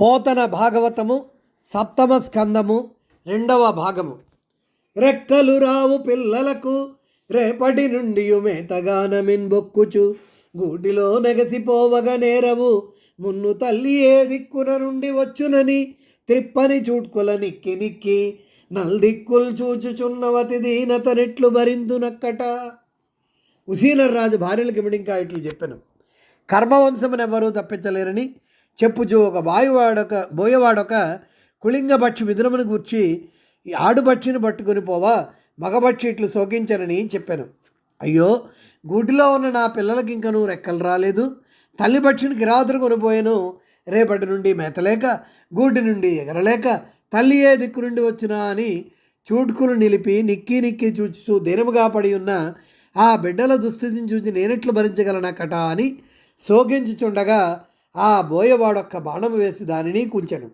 పోతన భాగవతము సప్తమ స్కందము రెండవ భాగము. రెక్కలు రావు పిల్లలకు రేపటి నుండి మేతగానమిన్ బొక్కుచు. గూటిలో నెగసిపోవగ నేరవు మున్ను తల్లి ఏ దిక్కున నుండి వచ్చునని త్రిప్పని చూట్కుల నిక్కి నిక్కి నల్దిక్కులు చూచుచున్నవతి దీనతనెట్లు భరిందునక్కట. ఉసీనర్రాజు భార్యలకు మిడింకా ఇట్లు చెప్పాను. కర్మవంశమునెవ్వరూ తప్పించలేరని చెప్పుచు ఒక బాయువాడొక బోయవాడొక కుళింగపక్షి విదురమును గూర్చి ఈ ఆడుపక్షిని పట్టుకొని పోవా మగపక్షి ఇట్లు శోకించనని చెప్పాను. అయ్యో గూటిలో ఉన్న నా పిల్లలకి ఇంకను రెక్కలు రాలేదు. తల్లి పక్షిని గిరాతురు కొనిపోయాను. రేపటి నుండి మేతలేక గూటి నుండి ఎగరలేక తల్లి ఏ దిక్కు నుండి వచ్చినా అని చూటుకులు నిలిపి నిక్కి నిక్కి చూచు దీనముగా పడి ఉన్న ఆ బిడ్డల దుస్థితిని చూసి నేనెట్లు భరించగలనక్కట అని శోకించుచుండగా ఆ బోయవాడొక్క బాణం వేసి దానిని కుంచెను.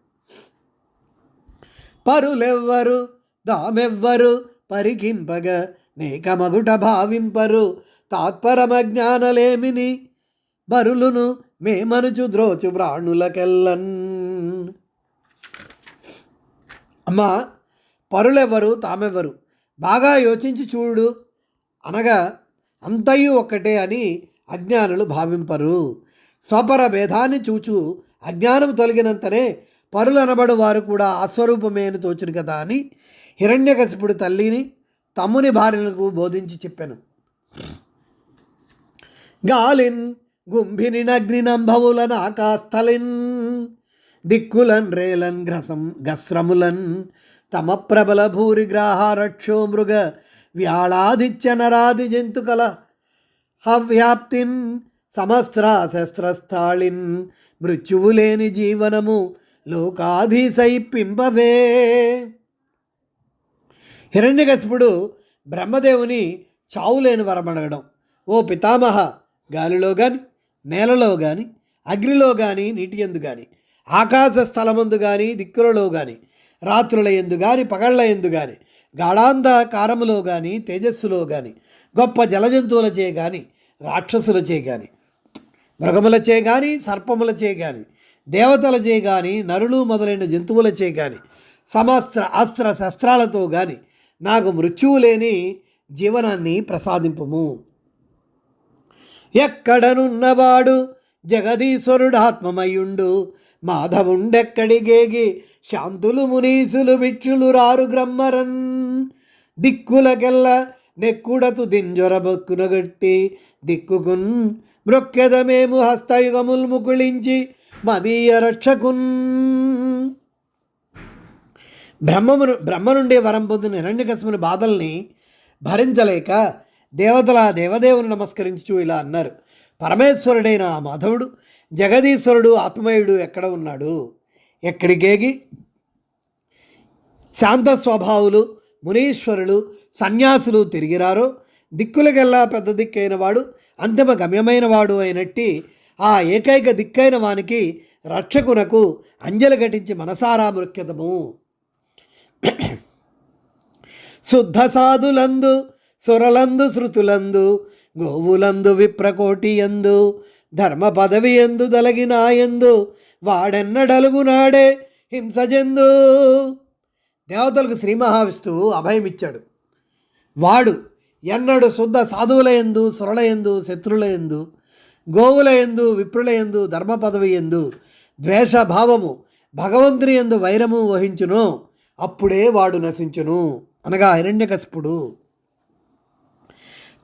పరులెవ్వరు దామెవ్వరు పరికింపగ నేకమగుట భావింపరు తాత్పరమ జ్ఞానలేమిని బరులును మేమనుచు ద్రోచు ప్రాణులకెల్లన్. అమ్మా పరులెవ్వరు తామెవ్వరు బాగా యోచించి చూడు అనగా అంతయు ఒక్కటే అని అజ్ఞానులు భావింపరు. స్వపర భేదాన్ని చూచు. అజ్ఞానం తొలగినంతనే పరులనబడు వారు కూడా అస్వరూపమే అని తోచును కదా అని హిరణ్యకశిపుడు తల్లిని తమ్ముని భార్యలకు బోధించి చెప్పాను. గాలిన్ గుంభిని నగ్నినంభవులన్ ఆకాస్థలిన్ దిక్కులన్ రేలన్ గ్రసం గస్రములన్ తమ ప్రబల భూరి గ్రాహారక్షో మృగ వ్యాళాదిత్య నరాది జంతుకల హవ్యాప్తిన్ సమస్త్రాశస్త్రస్థాళిన్ మృత్యువు లేని జీవనము లోకాధీశై పింపవే హిరణ్యకశిపుడు బ్రహ్మదేవుని చావులేని వరమడగడం. ఓ పితామహ గాలిలో కానీ నేలలో కానీ అగ్నిలో కానీ నీటి ఎందు కానీ ఆకాశ స్థలమందు కానీ దిక్కులలో కాని రాత్రుల ఎందు కానీ పగళ్ళ ఎందు కానీ గాఢాంధకారములో కానీ తేజస్సులో కానీ గొప్ప జలజంతువులచే కానీ రాక్షసులచే కానీ మృగములచే కానీ సర్పములచే కానీ దేవతలచే కానీ నరులు మొదలైన జంతువులచే కానీ సమస్త్ర అస్త్ర శస్త్రాలతో కానీ నాకు మృత్యువు లేని జీవనాన్ని ప్రసాదింపము. ఎక్కడనున్నవాడు జగదీశ్వరుడాత్మమయుండు మాధవుండెక్కడిగేగి శాంతులు మునీసులు భిక్షులు రారు గ్రమ్మరన్. దిక్కులకెల్ల నెక్కుడతు దింజొరబొక్కునగట్టి దిక్కుకున్ మృక్కెదమేము హస్తయుగముల్ ముకుళించి మదీయ రక్షకున్. బ్రహ్మమును బ్రహ్మ నుండి వరం పొందిన హిరణ్యకశిపుని బాధల్ని భరించలేక దేవతల దేవదేవుని నమస్కరించు ఇలా అన్నారు. పరమేశ్వరుడైన ఆ మాధవుడు జగదీశ్వరుడు ఆత్మయుడు ఎక్కడ ఉన్నాడు? ఎక్కడికేగి? శాంత స్వభావులు మునీశ్వరులు సన్యాసులు తిరిగిరారో? దిక్కులకెల్లా పెద్ద దిక్కైన వాడు అంతిమ గమ్యమైన వాడు అయినట్టి ఆ ఏకైక దిక్కైన వానికి రక్షకునకు అంజలి ఘటించి మనసారా మృక్యతము. శుద్ధ సాధులందు సురలందు శృతులందు గోవులందు విప్రకోటి ఎందు ధర్మ పదవి ఎందు దలగినాయందు వాడెన్నడలుగునాడే హింసజందు. దేవతలకు శ్రీ మహావిష్ణువు అభయమిచ్చాడు. వాడు ఎన్నడు శుద్ధ సాధువుల ఎందు సురల ఎందు శత్రుల ఎందు గోవుల ఎందు విప్రుల ఎందు ధర్మ పదవి ఎందు ద్వేషభావము భగవంతుని ఎందు వైరము వహించును. అప్పుడే వాడు నశించును. అనగా హిరణ్యకశిపుడు.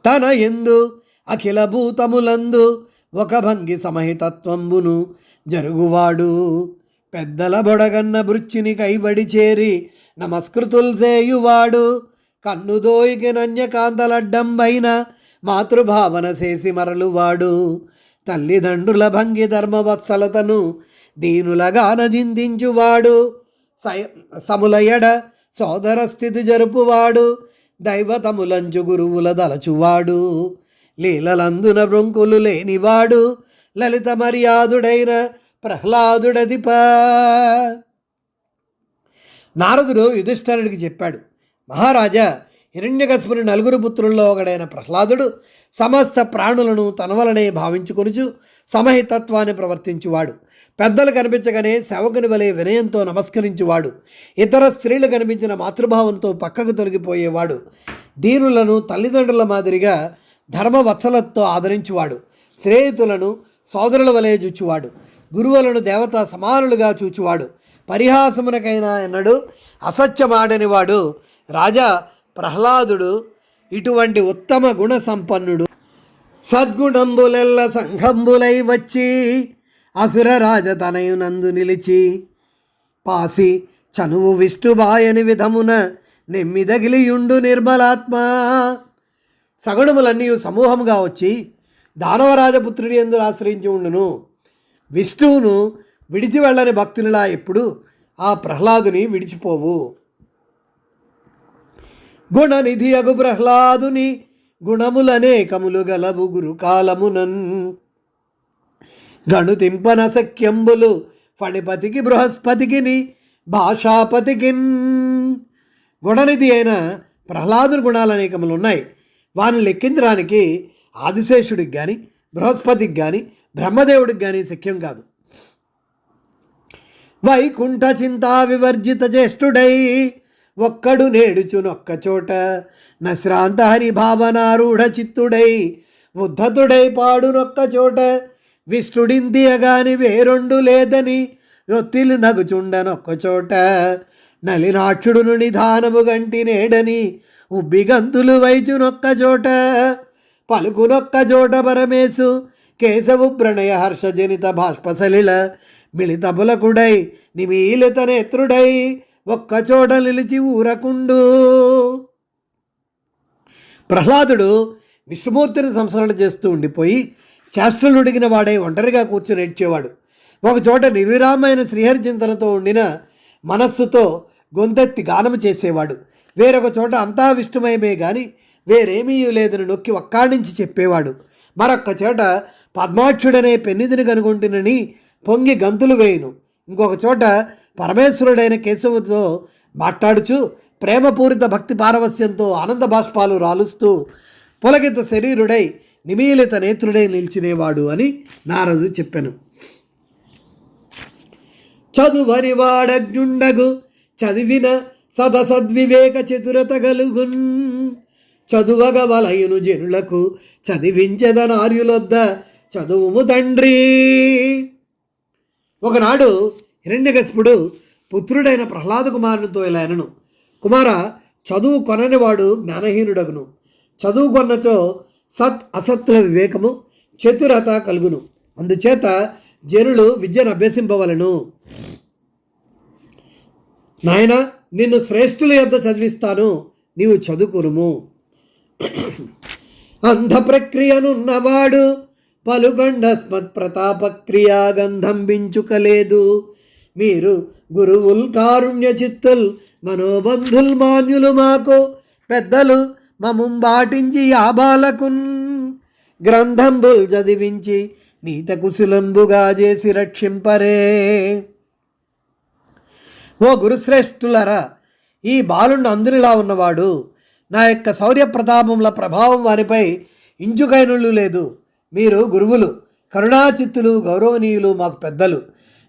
తన ఎందు అఖిల భూతములందు ఒక భంగి సమహితత్వంబును జరుగువాడు. పెద్దల బొడగన్న బృచ్చిని కైబడి చేరి నమస్కృతులు చేయువాడు. కన్నుదోయికి నన్యకాంతలడ్డంబైన మాతృభావన చేసి మరలువాడు. తల్లిదండ్రుల భంగి ధర్మవత్సలతను దీనులగాన జిందించువాడు. సములయడ సోదర స్థితి జరుపువాడు. దైవతములంచు గురువుల దలచువాడు. లీలలందున బ్రొంకులు లేనివాడు. లలిత మర్యాదుడైన ప్రహ్లాదుడదిప. నారదుడు యుధిష్ఠరుడికి చెప్పాడు మహారాజా హిరణ్యకశిపుని నలుగురు పుత్రుల్లో ఒకడైన ప్రహ్లాదుడు సమస్త ప్రాణులను తనవలనే భావించుకొనుచు సమహితత్వాన్ని ప్రవర్తించువాడు. పెద్దలు కనిపించగానే సేవకుని వలె వినయంతో నమస్కరించువాడు. ఇతర స్త్రీలు కనిపించిన మాతృభావంతో పక్కకు తొలగిపోయేవాడు. దీనులను తల్లిదండ్రుల మాదిరిగా ధర్మవత్సలతో ఆదరించువాడు. స్నేహితులను సోదరుల వలె చూచువాడు గురువులను దేవత సమానులుగా చూచువాడు. పరిహాసమునకైనా ఎన్నడు అసత్యమాడనివాడు. వాడు రాజా ప్రహ్లాదుడు ఇటువంటి ఉత్తమ గుణ సంపన్నుడు. సద్గుణంబులెల్ల సంఘంబులై వచ్చి అసుర రాజతనయునందు నిలిచి పాసి చనువు విష్ణుబాయని విధమున నెమ్మిదగిలియుండు నిర్మలాత్మ. సగుణములన్నీ సమూహముగా వచ్చి దానవరాజపుత్రుడి ఎందు ఆశ్రయించి ఉండును. విష్ణువును విడిచి వెళ్ళని భక్తునిలా ఎప్పుడు ఆ ప్రహ్లాదుని విడిచిపోవు. గుణనిధి అగు ప్రహ్లాదుని గుణములనేకములు గలవు గురుకాలమునన్. గణుతింపన సఖ్యంబులు ఫణిపతికి బృహస్పతికిని భాషాపతికిన్. గుణనిధి అయిన ప్రహ్లాదుని గుణాలు అనేకములు ఉన్నాయి. వాని లెక్కించడానికి ఆదిశేషుడికి కానీ బృహస్పతికి కానీ బ్రహ్మదేవుడికి కానీ శక్యం కాదు. వైకుంఠ చింతా వివర్జిత జ్యేష్ఠుడై ఒక్కడు నేడుచునొక్కచోట నశ్రాంత హరి భావనారూఢ చిత్తుడై ఉద్ధతుడై పాడునొక్కచోట విష్ణుడిందియగాని వేరొండు లేదని ఒత్తిలు నగుచుండనొక్కచోట నలినాక్షుడును నిధానము గంటి నేడని ఉబ్బిగంతులు వైచునొక్కచోట పలుకునొక్కచోట పరమేశు కేశవు ప్రణయ హర్షజనిత బాష్పసలిల మిళితబులకుడై నిమీలిత నేత్రుడై ఒక్కచోట నిలిచి ఊరకుండు. ప్రహ్లాదుడు విష్ణుమూర్తిని సంస్మరణ చేస్తూ ఉండిపోయి చేష్టలుడిగిన వాడై ఒంటరిగా కూర్చుని ఏడ్చేవాడు. ఒకచోట నిర్విరామైన శ్రీహరి చింతనతో ఉండిన మనస్సుతో గొంతెత్తి గానము చేసేవాడు. వేరొక చోట అంతా విష్ణుమయమే గాని వేరేమీ లేదని నొక్కి ఒక్కాడించి చెప్పేవాడు. మరొక్క చోట పద్మాక్షుడనే పెన్నిధిని కనుగొంటునని పొంగి గంతులు వేయును. ఇంకొక చోట పరమేశ్వరుడైన కేశవుతో మాట్లాడుచు ప్రేమపూరిత భక్తి పారవస్యంతో ఆనంద బాష్పాలు రాలుస్తూ పులకిత శరీరుడై నిమీలిత నేత్రుడై నిలిచినేవాడు అని నారదు చెప్పాను. చదువని వాడగ్నుండగు చదివిన సదసద్వివేక చతురత గలుగున్. చదువగ వలయును జనులకు చదివించదనార్యులొద్ద చదువుము తండ్రి. ఒకనాడు హిరణ్యకశిపుడు పుత్రుడైన ప్రహ్లాద కుమారునితో ఇలా అనను. కుమార చదువు కొననివాడు జ్ఞానహీనుడగును. చదువు కొన్నచో సత్ అసత్ల వివేకము చతురత కలుగును. అందుచేత జనులు విద్యను అభ్యసింపవలను. నాయన నిన్ను శ్రేష్ఠుల యొద్ద చదివిస్తాను. నీవు చదువుకురుము. అంధ ప్రక్రియనున్నవాడు పలుగొండ స్మత్ ప్రతాపక్రియా గంధంబించుకలేదు మీరు గురువుల్ కారుణ్య చిత్తుల్ మనోబంధుల్ మాన్యులు మాకు పెద్దలు మమం బాటించి ఆబాలకున్ గ్రంథంబుల్ చదివించి నీత కుశలంబుగా చేసి రక్షింపరే. ఓ గురుశ్రేష్ఠులరా ఈ బాలుండు అందరిలా ఉన్నవాడు నా యొక్క శౌర్య ప్రతాపముల ప్రభావం వారిపై ఇంచుకైనళ్ళు లేదు మీరు గురువులు కరుణాచిత్తులు గౌరవనీయులు మాకు పెద్దలు.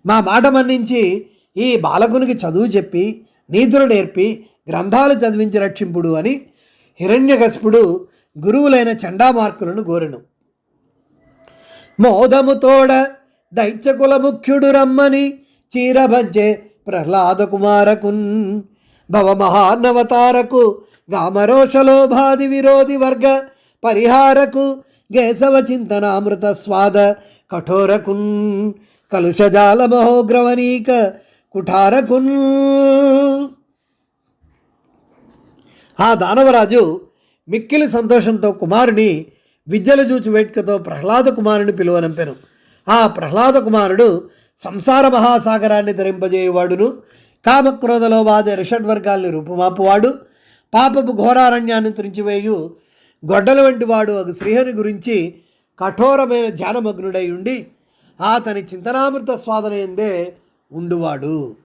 మా మాట మన్నించి ఈ బాలకునికి చదువు చెప్పి నీతులు నేర్పి గ్రంథాలు చదివించి రక్షింపుడు అని హిరణ్యకశపుడు గురువులైన చండామార్కులను కోరెను. మోదముతోడ దైత్యకుల ముఖ్యుడు రమ్మని చీరభంచే ప్రహ్లాద కుమారకున్. భవమహానవతారకు గామరోషలోభాది విరోధి వర్గ పరిహారకు గేసవ చింతనామృత స్వాద కఠోరకున్. కలుషజాల మహోగ్రవనీక కుఠారకున్. ఆ దానవరాజు మిక్కిలి సంతోషంతో కుమారుని విద్యలు చూచి వేట్కతో ప్రహ్లాద కుమారుని పిలువనంపెను. ఆ ప్రహ్లాద కుమారుడు సంసార మహాసాగరాన్ని ధరింపజేయవాడును. కామక్రోధలో వాదే రిషడ్వర్గాల్ని రూపుమాపువాడు. పాపపు ఘోరారణ్యాన్ని తురించివేయు గొడ్డల వంటి వాడు ఒక శ్రీహరి గురించి కఠోరమైన ధ్యానమగ్నుడై ఉండి అతని చింతనామృత స్వాదన ఎందే ఉండువాడు.